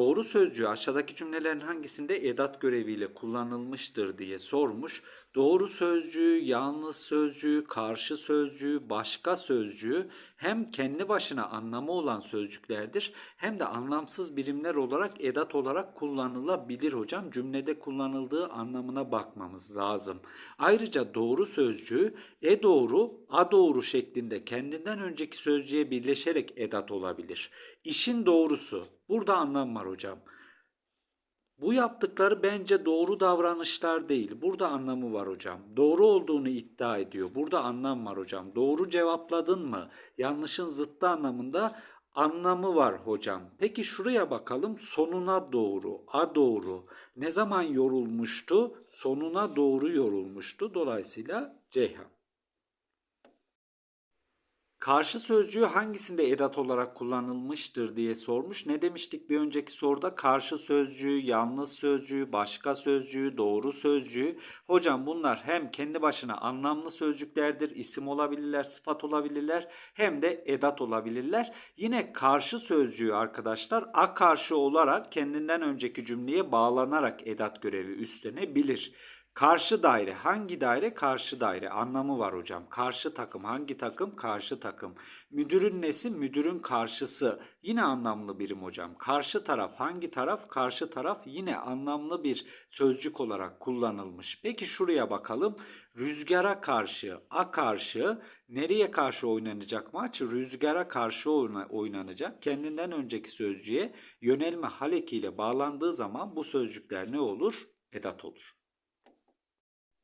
Doğru sözcüğü aşağıdaki cümlelerin hangisinde edat göreviyle kullanılmıştır diye sormuş. Doğru sözcüğü, yalnız sözcüğü, karşı sözcüğü, başka sözcüğü hem kendi başına anlamı olan sözcüklerdir hem de anlamsız birimler olarak edat olarak kullanılabilir hocam. Cümlede kullanıldığı anlamına bakmamız lazım. Ayrıca doğru sözcüğü e doğru, a doğru şeklinde kendinden önceki sözcüğe birleşerek edat olabilir. İşin doğrusu. Burada anlam var hocam. Bu yaptıkları bence doğru davranışlar değil. Burada anlamı var hocam. Doğru olduğunu iddia ediyor. Burada anlam var hocam. Doğru cevapladın mı? Yanlışın zıttı anlamında anlamı var hocam. Peki şuraya bakalım. Sonuna doğru, a doğru. Ne zaman yorulmuştu? Sonuna doğru yorulmuştu. Dolayısıyla Ceyhan. Karşı sözcüğü hangisinde edat olarak kullanılmıştır diye sormuş. Ne demiştik bir önceki soruda? Karşı sözcüğü, yalnız sözcüğü, başka sözcüğü, doğru sözcüğü. Hocam bunlar hem kendi başına anlamlı sözcüklerdir, isim olabilirler, sıfat olabilirler hem de edat olabilirler. Yine karşı sözcüğü arkadaşlar a karşı olarak kendinden önceki cümleye bağlanarak edat görevi üstlenebilir. Karşı daire hangi daire? Karşı daire anlamı var hocam. Karşı takım hangi takım? Karşı takım. Müdürün nesi? Müdürün karşısı. Yine anlamlı birim hocam. Karşı taraf hangi taraf? Karşı taraf yine anlamlı bir sözcük olarak kullanılmış. Peki şuraya bakalım. Rüzgara karşı, a karşı nereye karşı oynanacak maç? Rüzgara karşı oynanacak. Kendinden önceki sözcüğe yönelme hal ekiyle bağlandığı zaman bu sözcükler ne olur? Edat olur.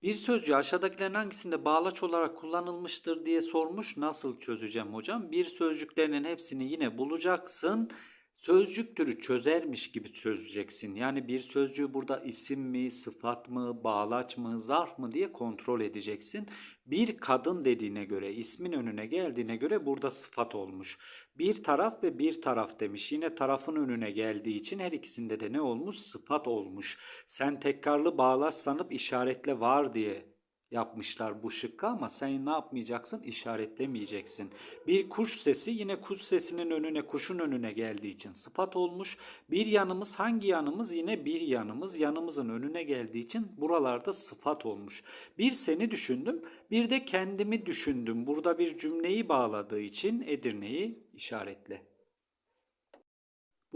Bir sözcüğü aşağıdakilerin hangisinde bağlaç olarak kullanılmıştır diye sormuş. Nasıl çözeceğim hocam? Bir sözcüklerinin hepsini yine bulacaksın. Sözcük türü çözermiş gibi çözeceksin. Yani bir sözcüğü burada isim mi, sıfat mı, bağlaç mı, zarf mı diye kontrol edeceksin. Bir kadın dediğine göre, ismin önüne geldiğine göre burada sıfat olmuş. Bir taraf ve bir taraf demiş. Yine tarafın önüne geldiği için her ikisinde de ne olmuş? Sıfat olmuş. Sen tekrarlı bağlaç sanıp işaretle var diye yapmışlar bu şıkkı ama sen ne yapmayacaksın? İşaretlemeyeceksin. Bir kuş sesi yine kuş sesinin önüne kuşun önüne geldiği için sıfat olmuş. Bir yanımız hangi yanımız? Yine bir yanımız yanımızın önüne geldiği için buralarda sıfat olmuş. Bir seni düşündüm bir de kendimi düşündüm. Burada bir cümleyi bağladığı için Edirne'yi işaretle.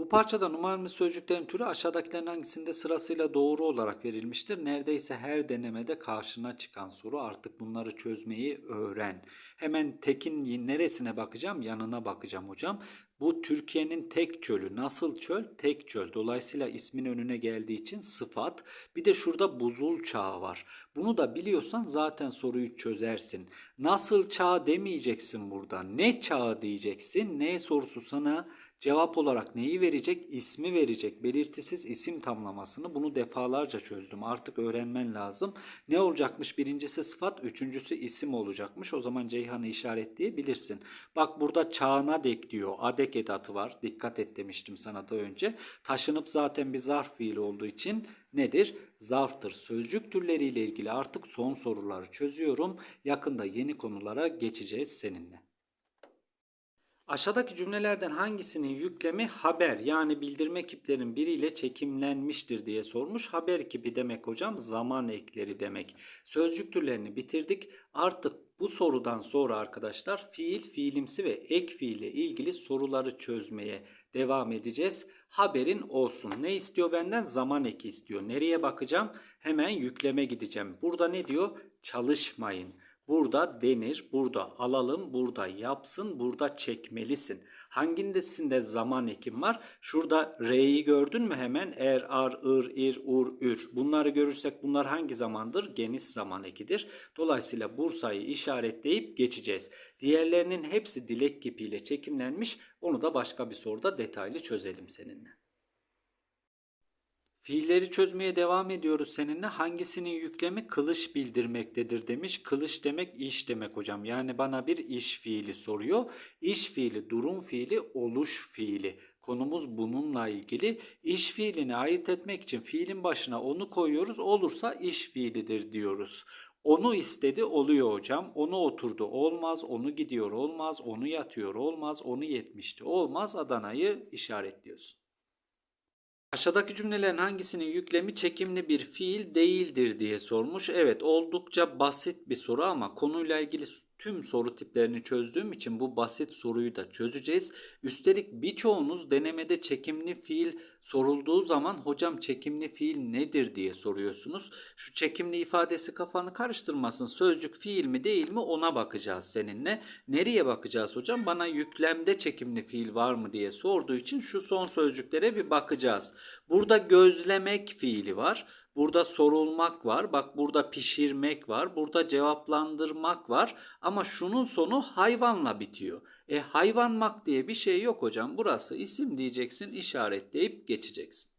Bu parçada numaralı sözcüklerin türü aşağıdakilerin hangisinde sırasıyla doğru olarak verilmiştir? Neredeyse her denemede karşına çıkan soru artık bunları çözmeyi öğren. Hemen tekin neresine bakacağım? Yanına bakacağım hocam. Bu Türkiye'nin tek çölü. Nasıl çöl? Tek çöl. Dolayısıyla ismin önüne geldiği için sıfat. Bir de şurada buzul çağı var. Bunu da biliyorsan zaten soruyu çözersin. Nasıl çağ demeyeceksin burada. Ne çağı diyeceksin. Ne sorusu sana Cevap olarak neyi verecek? İsmi verecek. Belirtisiz isim tamlamasını bunu defalarca çözdüm. Artık öğrenmen lazım. Ne olacakmış? Birincisi sıfat, üçüncüsü isim olacakmış. O zaman Ceyhan'ı işaretleyebilirsin. Bak burada çağına dek diyor. Adek edatı var. Dikkat et demiştim sana da önce. Taşınıp zaten bir zarf fiili olduğu için nedir? Zarftır. Sözcük türleriyle ilgili artık son soruları çözüyorum. Yakında yeni konulara geçeceğiz seninle. Aşağıdaki cümlelerden hangisinin yüklemi haber yani bildirme ekiplerin biriyle çekimlenmiştir diye sormuş. Haber ekibi demek hocam zaman ekleri demek. Sözcük türlerini bitirdik. Artık bu sorudan sonra arkadaşlar fiil, fiilimsi ve ek fiille ilgili soruları çözmeye devam edeceğiz. Haberin olsun. Ne istiyor benden? Zaman eki istiyor. Nereye bakacağım? Hemen yükleme gideceğim. Burada ne diyor? Çalışmayın. Burada denir, burada alalım, burada yapsın, burada çekmelisin. Hangisinde zaman ekim var? Şurada R'yi gördün mü hemen? Er, ar, ır, ir, ur, ür. Bunları görürsek bunlar hangi zamandır? Geniş zaman ekidir. Dolayısıyla Bursa'yı işaretleyip geçeceğiz. Diğerlerinin hepsi dilek kipiyle çekimlenmiş. Onu da başka bir soruda detaylı çözelim seninle. Fiilleri çözmeye devam ediyoruz seninle. Hangisinin yüklemi kılıç bildirmektedir demiş. Kılıç demek iş demek hocam. Yani bana bir iş fiili soruyor. İş fiili, durum fiili, oluş fiili. Konumuz bununla ilgili. İş fiilini ayırt etmek için fiilin başına onu koyuyoruz. Olursa iş fiilidir diyoruz. Onu istedi oluyor hocam. Onu oturdu olmaz. Onu gidiyor olmaz. Onu yatıyor olmaz. Onu yetmişti olmaz. Adana'yı işaretliyorsun. Aşağıdaki cümlelerin hangisinin yüklemi çekimli bir fiil değildir diye sormuş. Evet oldukça basit bir soru ama konuyla ilgili tüm soru tiplerini çözdüğüm için bu basit soruyu da çözeceğiz. Üstelik birçoğunuz denemede çekimli fiil sorulduğu zaman hocam çekimli fiil nedir diye soruyorsunuz. Şu çekimli ifadesi kafanı karıştırmasın. Sözcük fiil mi değil mi ona bakacağız seninle. Nereye bakacağız hocam? Bana yüklemde çekimli fiil var mı diye sorduğu için şu son sözcüklere bir bakacağız. Burada gözlemek fiili var. Burada sorulmak var. Bak burada pişirmek var. Burada cevaplandırmak var. Ama şunun sonu hayvanla bitiyor. E hayvanmak diye bir şey yok hocam. Burası isim diyeceksin, işaretleyip geçeceksin.